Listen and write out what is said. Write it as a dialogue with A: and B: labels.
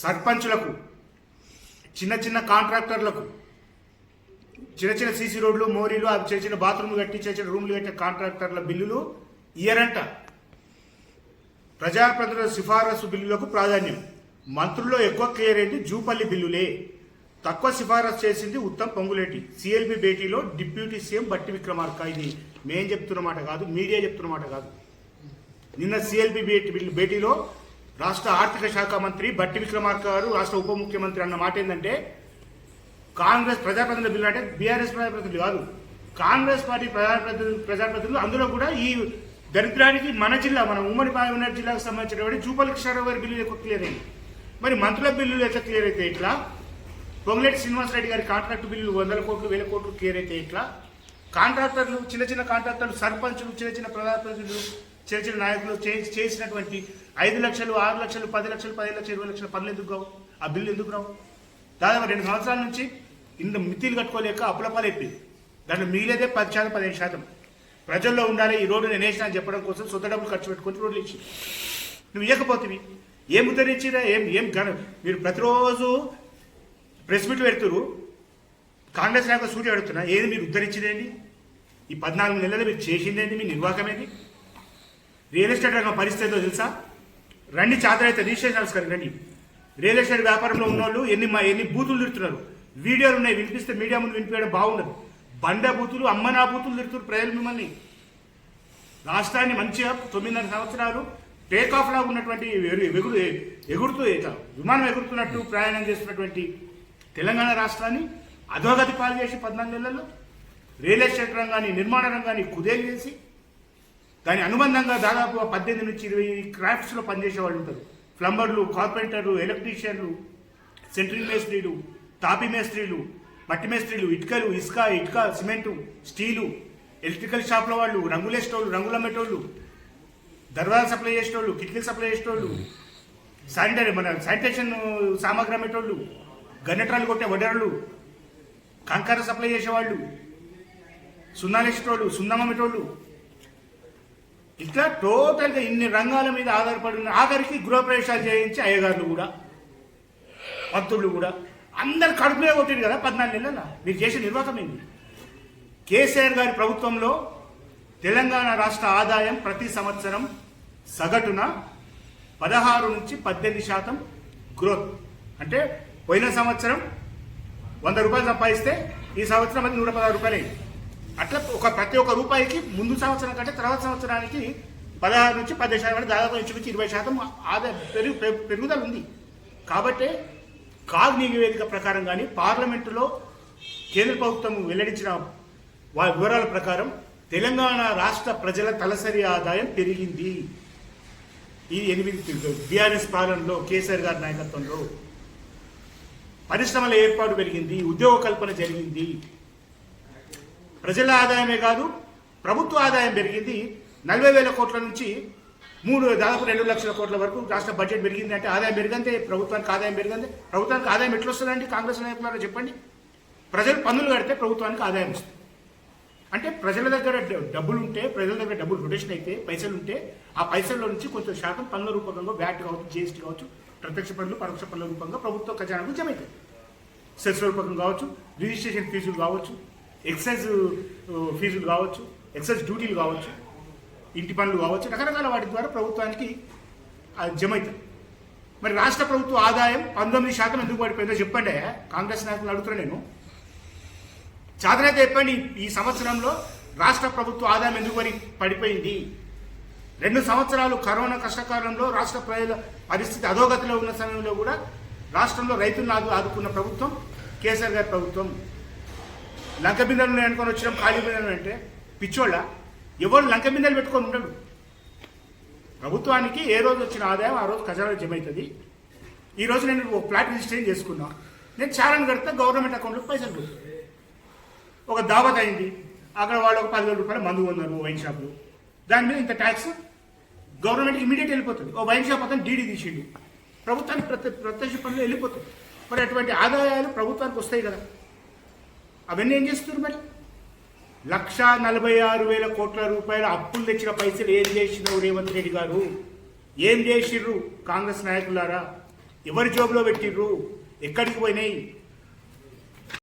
A: సర్పంచులకు చిన్న చిన్న కాంట్రాక్టర్లకు చిన్న చిన్న సీసీ రోడ్లు మోరీలు అవి చిన్న చిన్న బాత్రూమ్లు కట్టి చిన్న చిన్న రూమ్లు కట్టిన కాంట్రాక్టర్ల బిల్లులు ఇయరంట ప్రజాప్రతినిధుల సిఫారసు బిల్లులకు ప్రాధాన్యం. మంత్రుల్లో ఎక్కువ క్లియర్ అయింది జూపల్లి బిల్లులే. తక్కువ సిఫారసు చేసింది ఉత్తమ్ పొంగులేటి. సిఎల్బి భేటీలో డిప్యూటీ సీఎం బట్టి విక్రమార్క. ఇది మేం చెప్తున్నమాట కాదు మీడియా చెప్తున్నమాట కాదు. నిన్న సిఎల్బి భేటీ భేటీలో రాష్ట్ర ఆర్థిక శాఖ మంత్రి బట్టి విక్రమార్క గారు రాష్ట్ర ఉప ముఖ్యమంత్రి అన్న మాట ఏంటంటే కాంగ్రెస్ ప్రజాప్రతినిధుల బిల్లు అంటే బీఆర్ఎస్ ప్రజాప్రతినిధులు కాదు. కాంగ్రెస్ పార్టీ ప్రజాప్రతినిధులు ప్రజాప్రతినిధులు అందులో కూడా ఈ దరిద్రానికి మన జిల్లా మన ఉమ్మడి పాలమూరు జిల్లాకు సంబంధించినటువంటి జూపల్ కిషోర్ గారి బిల్లు ఎక్కువ క్లియర్ అయింది. మరి మంత్రుల బిల్లులు ఎట్లా క్లియర్ అయితే ఇట్లా? పొంగులేటి శ్రీనివాసరెడ్డి గారి కాంట్రాక్ట్ బిల్లులు వందల కోట్లు వేల కోట్లు క్లియర్ అయితే ఇట్లా? కాంట్రాక్టర్లు చిన్న చిన్న కాంట్రాక్టర్లు సర్పంచులు చిన్న చిన్న ప్రజాప్రతినిధులు చిన్న చిన్న నాయకులు చేసినటువంటి ఐదు లక్షలు ఆరు లక్షలు పది లక్షలు పదిహేను లక్షలు ఇరవై లక్షల పనులు ఎందుకు రావు? ఆ బిల్లు ఎందుకు రావు? దాదాపు రెండు సంవత్సరాల నుంచి ఇంత మితిలు కట్టుకోలేక అప్పులపాలు అయిపోయింది దాంట్లో మిగిలేదే పది శాతం పదిహేను శాతం. ప్రజల్లో ఉండాలి ఈ రోడ్డు నేను వేసిన అని చెప్పడం కోసం సొంత డబ్బులు ఖర్చు పెట్టుకొని రోడ్లు ఇచ్చి నువ్వు ఇవ్వకపోతివి ఏం ఉద్ధరించిరా ఏం ఏం గణ మీరు ప్రతిరోజు ప్రెస్ మీట్లు పెడుతురు కాంగ్రెస్ నాయకులు సూటి పెడుతున్నా. ఏది మీరు ఉద్ధరించిందేంటి ఈ పద్నాలుగు నెలలు మీరు చేసిందేంటి మీ నిర్వాహకమేది రియల్ ఎస్టేట్ రంగం పరిస్థితితో తెలుసా? రండి చాదరైతే రిజిస్ట్రేషన్ కానీ రండి. రియల్ ఎస్టేట్ వ్యాపారంలో ఉన్నోళ్ళు ఎన్ని మా ఎన్ని బూతులు తిడుతున్నారు? వీడియోలు ఉన్నాయి వినిపిస్తే మీడియా ముందు వినిపించడం బాగుండదు. బండ బూతులు అమ్మ నా బూతులు తిడుతున్నారు ప్రజలు మిమ్మల్ని. రాష్ట్రాన్ని మంచిగా తొమ్మిదిన్నర సంవత్సరాలు టేక్ ఆఫ్ లాగా ఉన్నటువంటి ఎగురు ఎగురుతూ ఇట్లా విమానం ఎగురుతున్నట్టు ప్రయాణం చేస్తున్నటువంటి తెలంగాణ రాష్ట్రాన్ని అధోగతి పాలు చేసి పద్నాలుగు నెలల్లో రియల్ ఎస్టేట్ రంగాన్ని నిర్మాణ రంగాన్ని కుదేలు చేసి దాని అనుబంధంగా దాదాపు పద్దెనిమిది నుంచి ఇరవై క్రాఫ్ట్స్లో పనిచేసే వాళ్ళు ఉంటారు. ప్లంబర్లు కార్పెంటర్లు ఎలక్ట్రీషియన్లు సెంట్రింగ్ మేస్త్రీలు తాపి మేస్త్రీలు మట్టి మేస్త్రీలు ఇటుకలు ఇసుక ఇటుక సిమెంటు స్టీలు ఎలక్ట్రికల్ షాప్ల వాళ్ళు రంగులేసేటోళ్ళు రంగులు అమ్మేటోళ్ళు దర్వాజా సప్లై చేసేటోళ్ళు కిటికీలు సప్లై చేసేటోళ్ళు శానిటరీ మన శానిటేషన్ సామాగ్రి అమ్మేటోళ్ళు గన్నెట్రాలు కొట్టే వడరలు కంకర సప్లై చేసేవాళ్ళు సున్నాలు వేసేటోళ్ళు సున్నం అమ్మేటోళ్ళు ఇట్లా టోటల్గా ఇన్ని రంగాల మీద ఆధారపడి ఉన్న ఆఖరికి గృహప్రవేశాలు చేయించి అయ్యగారులు కూడా భక్తులు కూడా. అందరు కడుపులే కొట్టింది కదా పద్నాలుగు నెలల. మీరు చేసే నిర్వాహకం ఏంటి కేసీఆర్ గారి ప్రభుత్వంలో తెలంగాణ రాష్ట్ర ఆదాయం ప్రతి సంవత్సరం సగటున పదహారు నుంచి పద్దెనిమిది శాతం గ్రోత్. అంటే పోయిన సంవత్సరం వంద రూపాయలు సంపాదిస్తే ఈ సంవత్సరం అది నూట పదహారు రూపాయలు. అయింది అట్లా ఒక ప్రతి ఒక్క రూపాయికి ముందు సంవత్సరం కంటే తర్వాత సంవత్సరానికి పదహారు నుంచి పదిహేను శాతం అంటే దాదాపు నుంచి ఇరవై శాతం ఆదాయం పెరుగు పెరుగుదల ఉంది. కాబట్టి కాగ్ నివేదిక ప్రకారం కానీ పార్లమెంటులో కేంద్ర ప్రభుత్వం వెల్లడించిన వారి వివరాల ప్రకారం తెలంగాణ రాష్ట్ర ప్రజల తలసరి ఆదాయం పెరిగింది. ఈ ఎనిమిది బీఆర్ఎస్ పాలనలో కేసీఆర్ గారి నాయకత్వంలో పరిశ్రమల ఏర్పాటు పెరిగింది ఉద్యోగ కల్పన జరిగింది. ప్రజల ఆదాయమే కాదు ప్రభుత్వ ఆదాయం పెరిగింది. నలభై వేల కోట్ల నుంచి మూడు దాదాపు రెండు లక్షల కోట్ల వరకు రాష్ట్ర బడ్జెట్ పెరిగింది అంటే ఆదాయం పెరిగిందే ప్రభుత్వానికి ఆదాయం పెరిగింది ప్రభుత్వానికి ఆదాయం ఎట్లా వస్తుందండి కాంగ్రెస్ నాయకులారా చెప్పండి. ప్రజలు పన్నులు కడితే ప్రభుత్వానికి ఆదాయం వస్తుంది. అంటే ప్రజల దగ్గర డబ్బులు ఉంటే ప్రజల దగ్గర డబ్బులు రొటేషన్ అయితే పైసలు ఉంటే ఆ పైసల్లో నుంచి కొంత శాతం పన్నుల రూపంలో వ్యాట్ కావచ్చు జిఎస్టీ కావచ్చు ప్రత్యక్ష పన్నులు పరోక్ష పన్నుల రూపంగా ప్రభుత్వ ఖజానాకు జమ అవుతుంది సెస్ రూపకం కావచ్చు రిజిస్ట్రేషన్ ఫీజులు కావచ్చు ఎక్సైజ్ ఫీజులు కావచ్చు ఎక్సైజ్ డ్యూటీలు కావచ్చు ఇంటి పనులు కావచ్చు రకరకాల వాటి ద్వారా ప్రభుత్వానికి అది జమ అవుతుంది మరి రాష్ట్ర ప్రభుత్వ ఆదాయం పంతొమ్మిది శాతం ఎందుకు పడిపోయిందో చెప్పండి కాంగ్రెస్ నాయకులు అడుగుతున్నా నేను. చాదనైతే చెప్పండి ఈ సంవత్సరంలో రాష్ట్ర ప్రభుత్వ ఆదాయం ఎందుకు మరి పడిపోయింది? రెండు సంవత్సరాలు కరోనా కష్టకాలంలో రాష్ట్ర ప్రజల పరిస్థితి అధోగతిలో ఉన్న సమయంలో కూడా రాష్ట్రంలో రైతులను ఆదు ఆదుకున్న ప్రభుత్వం కేసీఆర్ గారి ప్రభుత్వం. లంక బిందెలు అనుకొని వచ్చిన ఖాళీ బిందెలు అంటే పిచ్చోళ్ళ? ఎవరు లంక బిందెలు పెట్టుకొని ఉండడు ప్రభుత్వానికి ఏ రోజు వచ్చిన ఆదాయం ఆ రోజు ఖజానా జమ అవుతుంది ఈ రోజు నేను ఒక ఫ్లాట్ రిజిస్ట్రేషన్ చేసుకున్నా. నేను చాలని కడితే గవర్నమెంట్ అకౌంట్లో పైసలు పోతుంది ఒక దావత్ అయింది. అక్కడ వాళ్ళు ఒక పదివేల రూపాయలు మందు ఉన్నారు వైన్ షాప్లో. దాని మీద ఇంత ట్యాక్స్? గవర్నమెంట్ ఇమీడియట్ వెళ్ళిపోతుంది. ఓ వైన్ షాప్ అతను డీడీ తీసిండు. ప్రభుత్వానికి ప్రత్యక్ష పనులు వెళ్ళిపోతుంది మరి అటువంటి ఆదాయాలు ప్రభుత్వానికి వస్తాయి కదా. అవన్నీ ఏం చేస్తున్నారు మరి? లక్ష నలభై ఆరు వేల కోట్ల రూపాయల అప్పులు తెచ్చిన పైసలు ఏం చేసినావు రేవంత్ రెడ్డి గారు? ఏం చేసిర్రు కాంగ్రెస్ నాయకులారా? ఎవరి జోబులో పెట్టిర్రు? ఎక్కడికి పోయినాయి?